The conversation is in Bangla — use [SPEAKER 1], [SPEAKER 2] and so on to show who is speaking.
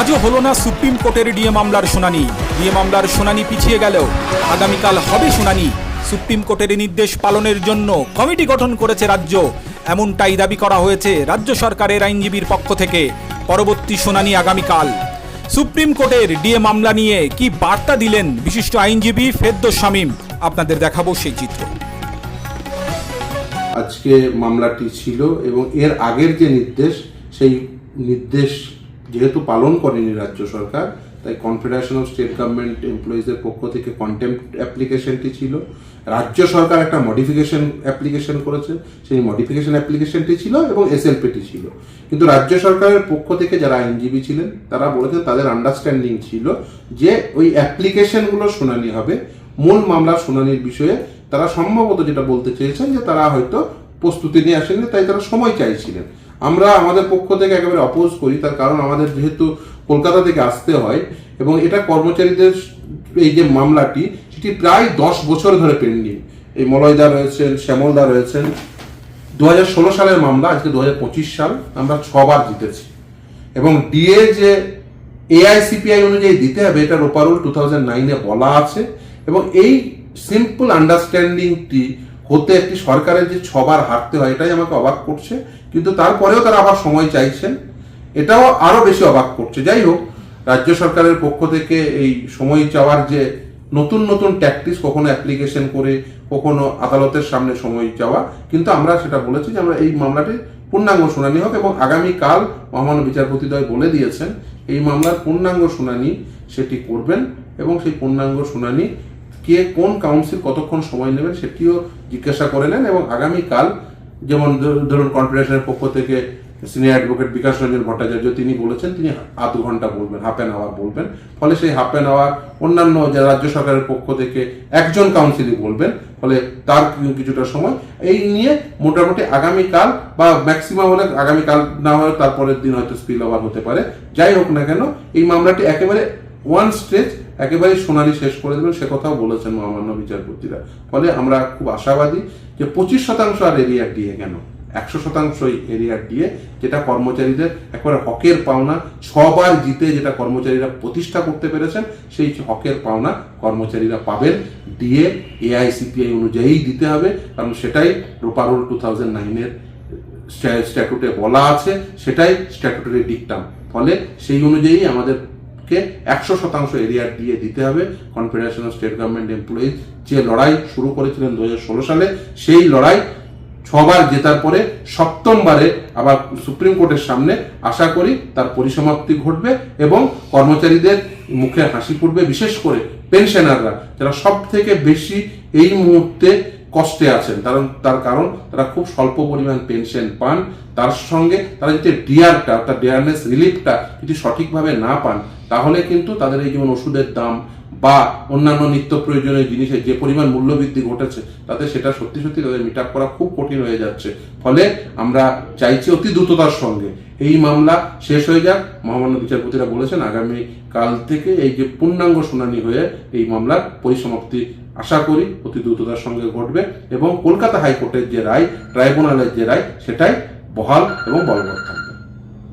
[SPEAKER 1] আজও হলো না সুপ্রিম কোর্টের ডিএ মামলার শুনানি। ডিএ মামলার শুনানি পিছিয়ে গেলেও আগামীকাল হবে শুনানি। সুপ্রিম কোর্টের নির্দেশ পালনের জন্য কমিটি গঠন করেছে রাজ্য। এমনটাই দাবি করা হয়েছে রাজ্য সরকারের আইনজীবীর পক্ষ থেকে। পরবর্তী শুনানি আগামীকাল। সুপ্রিম কোর্টের ডিএ মামলা নিয়ে কি বার্তা দিলেন বিশিষ্ট আইনজীবী ফেদ্দোস শামীম? আপনাদের দেখাবো সেই চিত্র।
[SPEAKER 2] আজকে মামলাটি ছিল এবং এর আগের যে নির্দেশ, সেই নির্দেশ যেহেতু পালন করেনি রাজ্য সরকার, তাই কনফেডারেশন অফ স্টেট গভর্নমেন্ট এমপ্লয়িজের পক্ষ থেকে কন্টেম্প অ্যাপ্লিকেশনটি ছিল। রাজ্য সরকার একটা মডিফিকেশন অ্যাপ্লিকেশন করেছে। সেই মডিফিকেশন অ্যাপ্লিকেশনটি ছিল এবং এসএলপিটি ছিল। কিন্তু রাজ্য সরকারের পক্ষ থেকে যারা আইনজীবী ছিলেন, তারা বলেছেন তাদের আন্ডারস্ট্যান্ডিং ছিল যে ওই অ্যাপ্লিকেশনগুলো শুনানি হবে। মূল মামলার শুনানির বিষয়ে তারা সম্ভবত যেটা বলতে চেয়েছেন যে তারা হয়তো প্রস্তুতি নিয়ে আসেননি, তাই তারা সময় চাইছিলেন। আমরা আমাদের পক্ষ থেকে একেবারে অপোজ করি, তার কারণ আমাদের যেহেতু কলকাতা থেকে আসতে হয় এবং এটা কর্মচারীদের এই যে মামলাটি, সেটি প্রায় দশ বছর ধরে পেন্ডিং এই মলয়দা রয়েছেন, শ্যামলদা রয়েছেন। দু হাজার ষোলো সালের মামলা, আজকে দু হাজার পঁচিশ সাল, আমরা ছবার জিতেছি। এবং ডিএ যে এআইসিপিআই অনুযায়ী দিতে হবে, এটা রোপারুল টু থাউজেন্ড নাইনে বলা আছে। এবং এই সিম্পল আন্ডারস্ট্যান্ডিংটি হতে একটি সরকারের যে ছবার হাঁটতে হয়, এটাই আমাকে অবাক করছে। কিন্তু তারপরেও তারা আবার সময় চাইছেন। এটাও আরও বেশি অবাক করছে। যাই হোক, রাজ্য সরকারের পক্ষ থেকে এই সময় চাওয়ার যে নতুন নতুন ট্যাকটিস কখনো অ্যাপ্লিকেশন করে, কখনো আদালতের সামনে সময় চাওয়া, কিন্তু আমরা সেটা বলেছি যে আমরা এই মামলাটি পূর্ণাঙ্গ শুনানি হোক এবং আগামীকাল মহামান্য বিচারপতিদ্বয় বলে দিয়েছেন, এই মামলার পূর্ণাঙ্গ শুনানি সেটি করবেন এবং সেই পূর্ণাঙ্গ শুনানি কে কোন কাউন্সিল কতক্ষণ সময় নেবেন সেটিও জিজ্ঞাসা করে নেন এবং আগামীকাল যেমন ধর- ধরুন কনফেডারেশনের পক্ষ থেকে সিনিয়র অ্যাডভোকেট বিকাশ রঞ্জন ভট্টাচার্য তিনি বলেছেন, তিনি আধ ঘণ্টা বলবেন হাফ অ্যান আওয়ার বলবেন। ফলে সেই হাফ অ্যান আওয়ার অন্যান্য যে রাজ্য সরকারের পক্ষ থেকে একজন কাউন্সিলই বলবেন। ফলে তার কিছুটা সময়। এই নিয়ে মোটামুটি আগামীকাল বা ম্যাক্সিমাম হলে আগামীকাল না হলে তারপরের দিন হয়তো স্পিল ওভার হতে পারে। যাই হোক না কেন, এই মামলাটি একেবারে ওয়ান স্টেজ একেবারে সোনালি শেষ করে দেবেন, সে কথাও বলেছেন মহামান্য বিচারপতিরা। ফলে আমরা খুব আশাবাদী যে পঁচিশ শতাংশ আর এরিয়া দিয়ে কেন? একশো শতাংশই এরিয়ার দিয়ে যেটা কর্মচারীদের একেবারে হকের পাওনা, ছবার জিতে যেটা কর্মচারীরা প্রতিষ্ঠা করতে পেরেছেন, সেই হকের পাওনা কর্মচারীরা পাবেন। ডিএ এআইসিপিআই অনুযায়ী দিতে হবে, কারণ সেটাই রোপারোল টু থাউজেন্ড নাইনের স্ট্যাটুটে বলা আছে, সেটাই স্ট্যাটুটারি ডিকটাম। ফলে সেই অনুযায়ী আমাদেরকে একশো শতাংশ এরিয়ার দিয়ে দিতে হবে। Confederation of state government employees যে লড়াই শুরু করেছিলেন দু হাজার ষোলো সালে, সেই লড়াই ছবার জেতার পরে সপ্তমবারে আবার সুপ্রিম কোর্টের সামনে আশা করি তার পরিসমাপ্তি ঘটবে এবং কর্মচারীদের মুখে হাসি ফুটবে, বিশেষ করে পেনশনাররা যারা সব থেকে বেশি এই মুহূর্তে কষ্টে আছেন। কারণ, তার কারণ, তারা খুব স্বল্প পরিমাণ পেনশন পান। তার সঙ্গে তারা যদি ডিয়ারটা অর্থাৎ ডিয়ারনেস রিলিফটা যদি সঠিকভাবে না পান, তাহলে কিন্তু তাদের এই যেমন ওষুধের দাম বা অন্যান্য নিত্য প্রয়োজনীয় জিনিসের যে পরিমাণ মূল্যবৃদ্ধি ঘটেছে, তাতে সেটা সত্যি সত্যি তাদের মিট করা খুব কঠিন হয়ে যাচ্ছে। ফলে আমরা চাইছি অতি দ্রুততার সঙ্গে এই মামলা শেষ হয়ে যাক। মহামান্য বিচারপতিরা বলেছেন আগামী কাল থেকে এই যে পূর্ণাঙ্গ শুনানি হয়ে এই মামলার পরিসমাপ্তি আশা করি অতি দ্রুততার সঙ্গে ঘটবে এবং কলকাতা হাইকোর্টের যে রায়, ট্রাইব্যুনালের যে রায়, সেটাই বহাল এবং বলবৎ থাকবে।